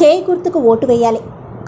చేయి గుర్తుకు ఓటు వేయాలి.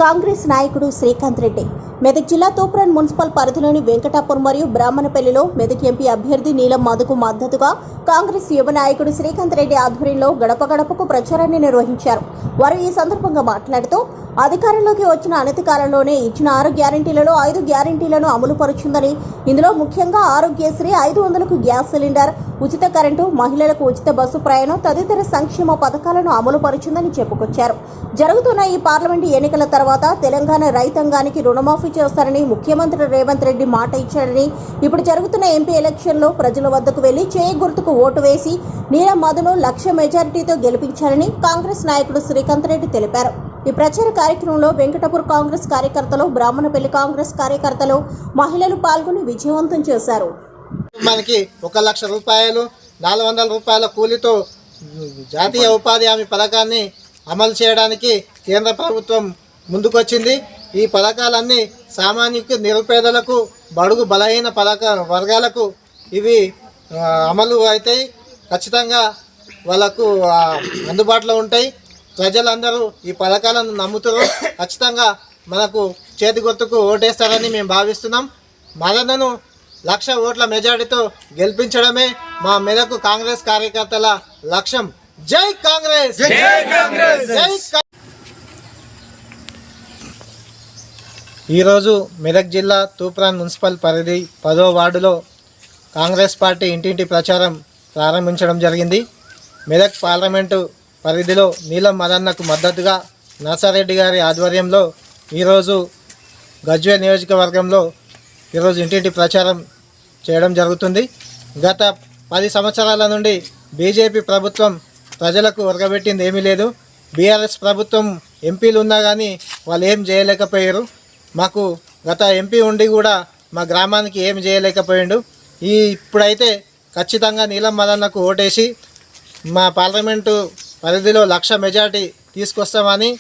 కాంగ్రెస్ నాయకుడు శ్రీకాంత్ రెడ్డి మెదక్ జిల్లా తూప్రాన్ మున్సిపల్ పరిధిలోని వెంకటాపురం మరియు బ్రాహ్మణపల్లిలో మెదక్ ఎంపీ అభ్యర్థి నీలం మధుకు మద్దతుగా కాంగ్రెస్ యువ నాయకుడు శ్రీకాంత్ రెడ్డి ఆధ్వర్యంలో గడప గడపకు ప్రచారాన్ని నిర్వహించారు. వారు ఈ సందర్భంగా మాట్లాడుతూ అధికారంలోకి వచ్చిన అనతి కాలంలోనే ఇచ్చిన ఆరు గ్యారంటీలలో ఐదు గ్యారంటీలను అమలు పరుచుందని ఇందులో ముఖ్యంగా ఆరోగ్యశ్రీ ఐదు వందలకు గ్యాస్ సిలిండర్ ఉచిత కరెంటు మహిళలకు ఉచిత బస్సు ప్రయాణం తదితర సంక్షేమ పథకాలను అమలు పరుచుందని చెప్పుకొచ్చారు. జరుగుతున్న ఈ పార్లమెంటు ఎన్నికల తర్వాత తెలంగాణ రైతాంగానికి రుణమాఫీ చేస్తారని ముఖ్యమంత్రి రేవంత్ రెడ్డి మాట ఇచ్చారని ఇప్పుడు జరుగుతున్న ఎంపీ ఎలక్షన్లో ప్రజల వద్దకు వెళ్ళి చేయి గుర్తుకు ఓటు వేసి నీలం మధును లక్ష మెజారిటీతో గెలిపించారని కాంగ్రెస్ నాయకుడు శ్రీకాంత్ రెడ్డి తెలిపారు. ఈ ప్రచార కార్యక్రమంలో వెంకటపూర్ కాంగ్రెస్ కార్యకర్తలు బ్రాహ్మణపల్లి కాంగ్రెస్ కార్యకర్తలు మహిళలు పాల్గొని విజయవంతం చేశారు. మనకి ఒక లక్ష రూపాయలు నాలుగు వందల రూపాయల కూలితో జాతీయ ఉపాధి హామీ పథకాన్ని అమలు చేయడానికి కేంద్ర ప్రభుత్వం ముందుకొచ్చింది. ఈ పథకాలన్నీ సామాన్యుకు నిరుపేదలకు బడుగు బలహీన పథక వర్గాలకు ఇవి అమలు అవుతాయి. ఖచ్చితంగా వాళ్ళకు అందుబాటులో ఉంటాయి. ప్రజలందరూ ఈ పథకాలను నమ్ముతారు. ఖచ్చితంగా మనకు చేతి గుర్తుకు ఓటేస్తారని మేము భావిస్తున్నాం. మదనను లక్ష ఓట్ల మెజారిటీతో గెలిపించడమే మా మెదకు కాంగ్రెస్ కార్యకర్తల లక్ష్యం. జై కాంగ్రెస్! జై కాంగ్రెస్ జై కా- ఈరోజు మెదక్ జిల్లా తూప్రాన్ మున్సిపల్ పరిధి పదో వార్డులో కాంగ్రెస్ పార్టీ ఇంటింటి ప్రచారం ప్రారంభించడం జరిగింది. మెదక్ పార్లమెంటు పరిధిలో నీలం మదన్నకు మద్దతుగా నర్సారెడ్డి గారి ఆధ్వర్యంలో ఈరోజు గజ్వే నియోజకవర్గంలో ఈరోజు ఇంటింటి ప్రచారం చేయడం జరుగుతుంది. గత పది సంవత్సరాల నుండి బీజేపీ ప్రభుత్వం ప్రజలకు ఒరగబెట్టింది ఏమీ లేదు. బీఆర్ఎస్ ప్రభుత్వం ఎంపీలు ఉన్నా కానీ వాళ్ళు ఏం చేయలేకపోయారు. మాకు గత ఎంపీ ఉండి కూడా మా గ్రామానికి ఏం చేయలేకపోయిండు. ఈ ఇప్పుడైతే ఖచ్చితంగా నీలం మదన్నకు ఓటేసి మా పార్లమెంటు పరిధిలో లక్ష మెజార్టీ తీసుకొస్తామని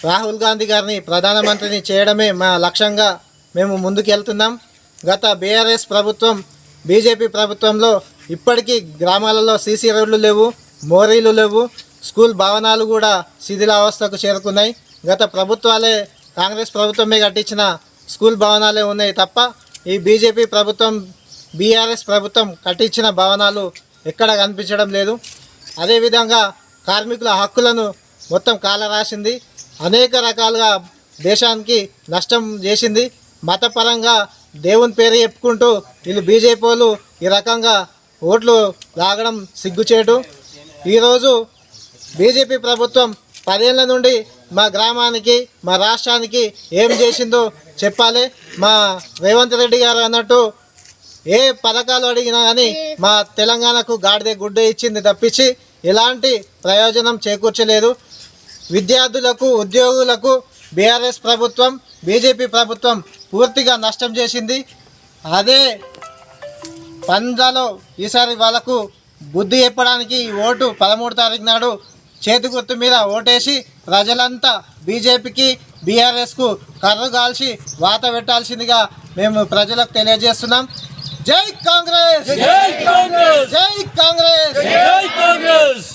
రాహుల్ గాంధీ గారిని ప్రధానమంత్రిని చేయడమే మా లక్ష్యంగా మేము ముందుకెళ్తున్నాం. గత బీఆర్ఎస్ ప్రభుత్వం బీజేపీ ప్రభుత్వంలో ఇప్పటికీ గ్రామాలలో సీసీ రోడ్లు లేవు మోరీలు లేవు స్కూల్ భవనాలు కూడా శిథిలావస్థకు చేరుకున్నాయి. గత ప్రభుత్వాలే కాంగ్రెస్ ప్రభుత్వమే కట్టించిన స్కూల్ భవనాలే ఉన్నాయి తప్ప ఈ బీజేపీ ప్రభుత్వం బీఆర్ఎస్ ప్రభుత్వం కట్టించిన భవనాలు ఎక్కడ కనిపించడం లేదు. అదేవిధంగా కార్మికుల హక్కులను మొత్తం కాలరాసింది. అనేక రకాలుగా దేశానికి నష్టం చేసింది. మతపరంగా దేవుని పేరు చెప్పుకుంటూ వీళ్ళు బీజేపీ వాళ్ళు ఈ రకంగా ఓట్లు లాగడం సిగ్గుచేటు. ఈరోజు బీజేపీ ప్రభుత్వం పదేళ్ళ నుండి మా గ్రామానికి మా రాష్ట్రానికి ఏం చేసిందో చెప్పాలి. మా రేవంత్ రెడ్డి గారు అన్నట్టు ఏ పథకాలు అడిగినా కానీ మా తెలంగాణకు గాడిదే గుడ్డ ఇచ్చింది తప్పించి ఎలాంటి ప్రయోజనం చేకూర్చలేదు. విద్యార్థులకు ఉద్యోగులకు బీఆర్ఎస్ ప్రభుత్వం బీజేపీ ప్రభుత్వం పూర్తిగా నష్టం చేసింది. అదే పంజాలో ఈసారి వాళ్ళకు బుద్ధి చెప్పడానికి ఈ ఓటు పదమూడు తారీఖు నాడు చేతి గుర్తు మీద ఓటేసి ప్రజలంతా బీజేపీకి బీఆర్ఎస్కు కర్రు కాల్చి వాత పెట్టాల్సిందిగా మేము ప్రజలకు తెలియజేస్తున్నాం. జై కాంగ్రెస్! జై కాంగ్రెస్! జై కాంగ్రెస్! జై కాంగ్రెస్!